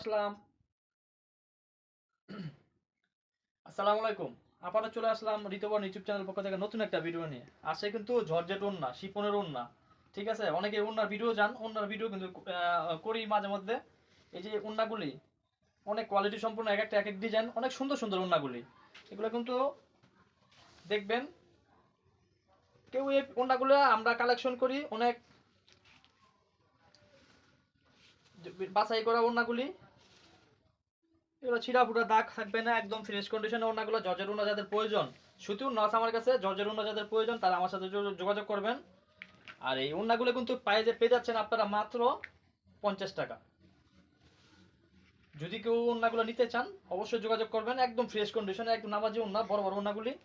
আসলাম। আসসালামু আলাইকুম। আবারও চলে আসলাম ঋতুবর্ণ ইউটিউব চ্যানেল পক্ষ থেকে নতুন একটা ভিডিও নিয়ে। আসে কিন্তু জর্জেট ওন্না শিপনের ওন্না ঠিক আছে? অনেকে ওন্নার ভিডিও যান ওন্নার ভিডিও কিন্তু করি মাঝে মধ্যে। এই যে ওন্নাগুলি অনেক কোয়ালিটি সম্পূর্ণ এক একটা, এক এক ডিজাইন অনেক সুন্দর সুন্দর ওন্নাগুলি এগুলো কিন্তু দেখবেন, কেউ এই ওন্নাগুলো আমরা কালেকশন করি, অনেক বাছাই করা ওন্নাগুলি এগুলো ছিঁড়া ফুটা দাগ থাকবে না, একদম ফ্রেশ কন্ডিশনে ওনাগুলো জর্জের উন্না যাদের প্রয়োজন। সুতি উন্না আছে আমার কাছে, জর্জের উন্না যাদের প্রয়োজন, তারা আমার সাথে যোগ- যোগাযোগ করবেন। আর এই উন্নাগুলো কিন্তু পায়ে যে পেয়ে যাচ্ছেন আপনারা মাত্র পঞ্চাশ টাকা। যদি কেউ উন্নাগুলো নিতে চান, অবশ্যই যোগাযোগ করবেন। একদম ফ্রেশ কন্ডিশনে একদম নামাজি উন্না বড় বড় উন্নাগুলি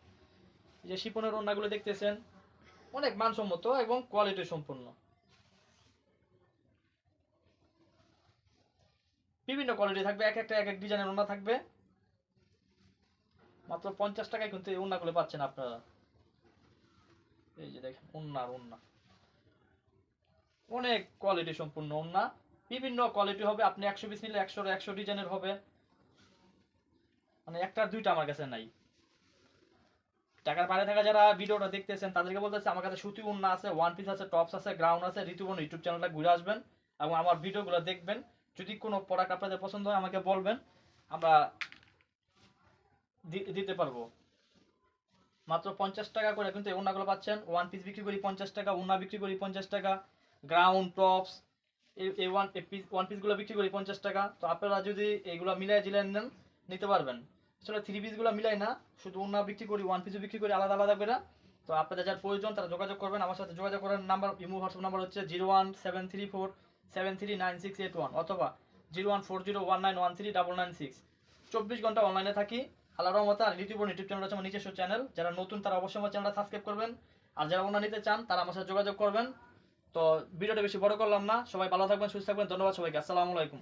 যে শিপনের উন্নাগুলো দেখতেছেন, অনেক মানসম্মত এবং কোয়ালিটি সম্পূর্ণ বিভিন্ন কোয়ালিটি থাকবে, এক একটা, এক এক ডিজাইনের ওনা থাকবে। মাত্র পঞ্চাশ টাকায় কিন্তু এই ওনাগুলো পাচ্ছেন আপনারা। এই যে দেখেন ওনার ওনা অনেক কোয়ালিটি সম্পূর্ণ ওন্না বিভিন্ন কোয়ালিটি হবে, আপনি একশো পিস নিলে একশো একশো ডিজাইনের হবে। মানে একটা দুইটা আমার কাছে নাই। টাকার বাইরে থাকা যারা ভিডিওটা দেখতেছেন, তাদেরকে বলতেছে, আমার কাছে সুতি উন্না আছে ওয়ান পিস আছে টপস আছে গ্রাউন্ড আছে ঋতুবর্ণ ইউটিউব চ্যানেলটা ঘুরে আসবেন এবং আমার ভিডিওগুলো দেখবেন। যদি কোনো প্রোডাক্ট আপনাদের পছন্দ হয়, আমাকে বলবেন। আমরা দিতে পারব। মাত্র পঞ্চাশ টাকা করে কিন্তু এই ওনাগুলো পাচ্ছেন। ওয়ান পিস বিক্রি করি পঞ্চাশ টাকা ওনা বিক্রি করি পঞ্চাশ টাকা গ্রাউন্ড টপস এই ওয়ান পিস ওয়ান পিসগুলো বিক্রি করি পঞ্চাশ টাকা। তো আপনারা যদি এইগুলো মিলাই জিলাই নেন, নিতে পারবেন। আসলে থ্রি পিসগুলো মিলাই না, শুধু ওনা বিক্রি করি ওয়ান পিসও বিক্রি করি, আলাদা আলাদা করে। তো আপনাদের যার প্রয়োজন তারা যোগাযোগ করবেন। আমার সাথে যোগাযোগ করার নাম্বার, ইমো হোয়াটসঅ্যাপ নাম্বার হচ্ছে zero one seven three four seven three nine six one অথবা zero one four zero one nine one three double nine six চব্বিশ ঘণ্টা অনলাইনে থাকি। আল্লাহ রহমতে আর ইউটিউব ইউটিউব চ্যানেল আছে নিজস্ব চ্যানেল। যারা নতুন তারা অবশ্যই আমার চ্যানেলটা সাবস্ক্রাইব করবেন। আর যারা ওনা নিতে চান, তারা আমার সাথে যোগাযোগ করবেন। তো ভিডিওটা বেশি বড় করলাম না। সবাই ভালো থাকবেন, সুস্থ থাকবেন। ধন্যবাদ সবাইকে। আসসালামু আলাইকুম।